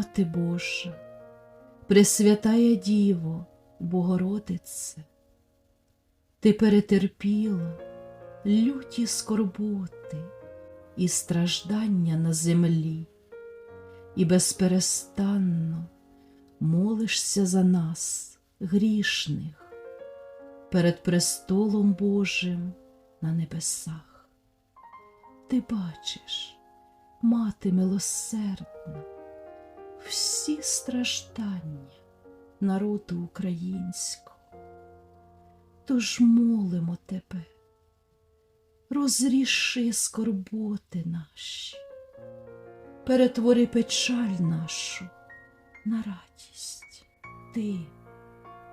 Мати Божа, Пресвятая Діво, Богородице, Ти перетерпіла люті скорботи і страждання на землі, і безперестанно молишся за нас, грішних, перед престолом Божим на небесах. Ти бачиш, мати милосердна, всі страждання народу українського. Тож молимо тебе, розріши скорботи наші, перетвори печаль нашу на радість. Ти,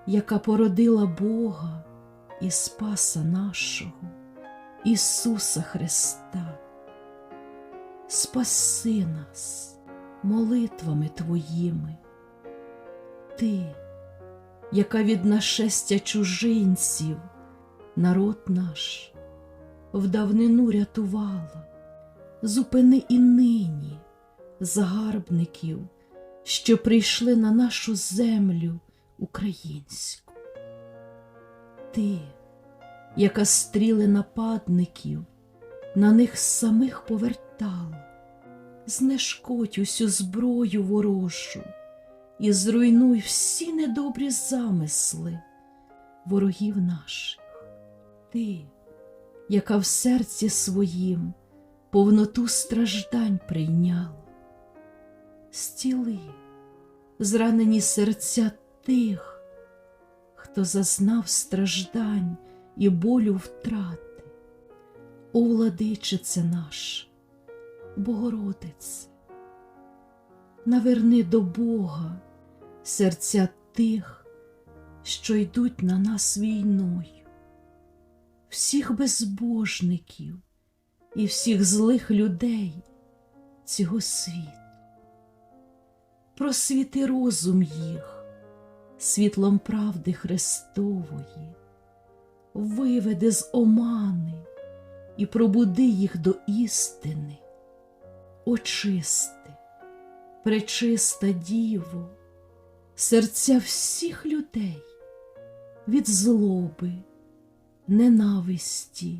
яка породила Бога і Спаса нашого, Ісуса Христа, спаси нас молитвами Твоїми. Ти, яка від нашестя чужинців народ наш в давнину рятувала, зупини і нині загарбників, що прийшли на нашу землю українську. Ти, яка стріли нападників на них самих повертала, знешкодь усю зброю ворожу і зруйнуй всі недобрі замисли ворогів наших. Ти, яка в серці своїм повноту страждань прийняла, стіли зранені серця тих, хто зазнав страждань і болю втрати. О, владичице наша, Богородице, наверни до Бога серця тих, що йдуть на нас війною, всіх безбожників і всіх злих людей цього світу. Просвіти розум їх світлом правди Христової, виведи з омани і пробуди їх до істини, очисти, пречиста Діво, серця всіх людей від злоби, ненависті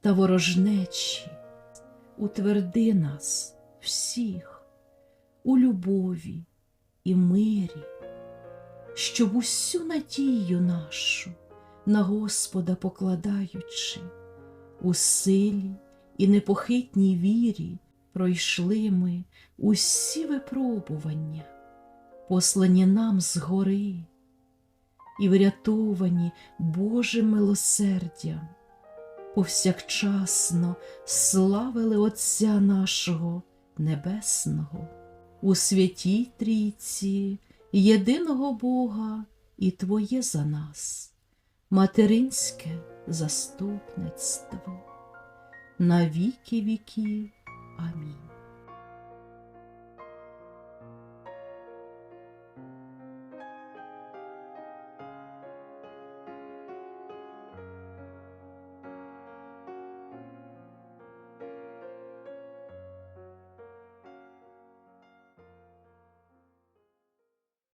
та ворожнечі, утверди нас всіх у любові і мирі, щоб усю надію нашу на Господа покладаючи, у силі і непохитній вірі пройшли ми усі випробування, послані нам згори, і врятовані Божим милосердям, повсякчасно славили Отця нашого Небесного у святій трійці, єдиного Бога і Твоє за нас, материнське заступництво на віки віків. Amém.